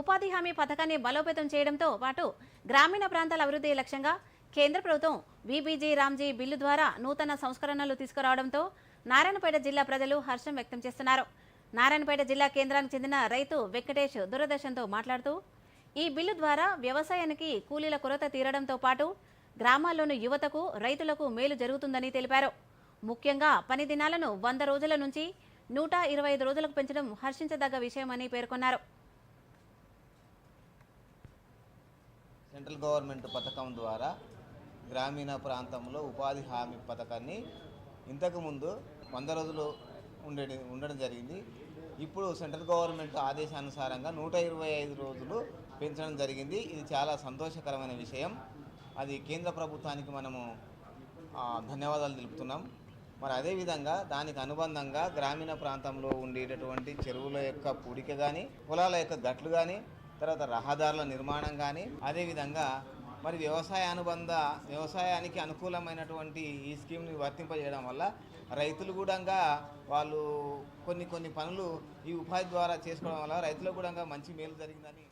ఉపాధి హామీ పథకాన్ని బలోపేతం చేయడంతో పాటు గ్రామీణ ప్రాంతాల అభివృద్ధి లక్ష్యంగా కేంద్ర ప్రభుత్వం బీబీజీ రామ్జీ బిల్లు ద్వారా నూతన సంస్కరణలు తీసుకురావడంతో నారాయణపేట జిల్లా ప్రజలు హర్షం వ్యక్తం చేస్తున్నారు. నారాయణపేట జిల్లా కేంద్రానికి చెందిన రైతు వెంకటేష్ దూరదర్శన్తో మాట్లాడుతూ ఈ బిల్లు ద్వారా వ్యవసాయానికి కూలీల కొరత తీరడంతో పాటు గ్రామాల్లోని యువతకు రైతులకు మేలు జరుగుతుందని తెలిపారు. ముఖ్యంగా పని దినాలను వంద రోజుల నుంచి నూట ఇరవై ఐదు రోజులకు పెంచడం హర్షించదగ్గ విషయమని పేర్కొన్నారు. సెంట్రల్ గవర్నమెంట్ పథకం ద్వారా గ్రామీణ ప్రాంతంలో ఉపాధి హామీ పథకాన్ని ఇంతకుముందు వంద రోజులు ఉండేది ఉండడం జరిగింది. ఇప్పుడు సెంట్రల్ గవర్నమెంట్ ఆదేశానుసారంగా నూట ఇరవై ఐదు రోజులు పెంచడం జరిగింది. ఇది చాలా సంతోషకరమైన విషయం. అది కేంద్ర ప్రభుత్వానికి మనము ధన్యవాదాలు తెలుపుతున్నాం. మరి అదేవిధంగా దానికి అనుబంధంగా గ్రామీణ ప్రాంతంలో ఉండేటటువంటి చెరువుల యొక్క పూడిక కానీ పొలాల యొక్క గట్లు కానీ తర్వాత రహదారుల నిర్మాణం కానీ అదేవిధంగా మరి వ్యవసాయ అనుబంధ వ్యవసాయానికి అనుకూలమైనటువంటి ఈ స్కీమ్ని వర్తింపజేయడం వల్ల రైతులు కూడా వాళ్ళు కొన్ని కొన్ని పనులు ఈ ఉపాధి ద్వారా చేసుకోవడం వల్ల రైతులకు కూడా మంచి మేలు జరిగిందని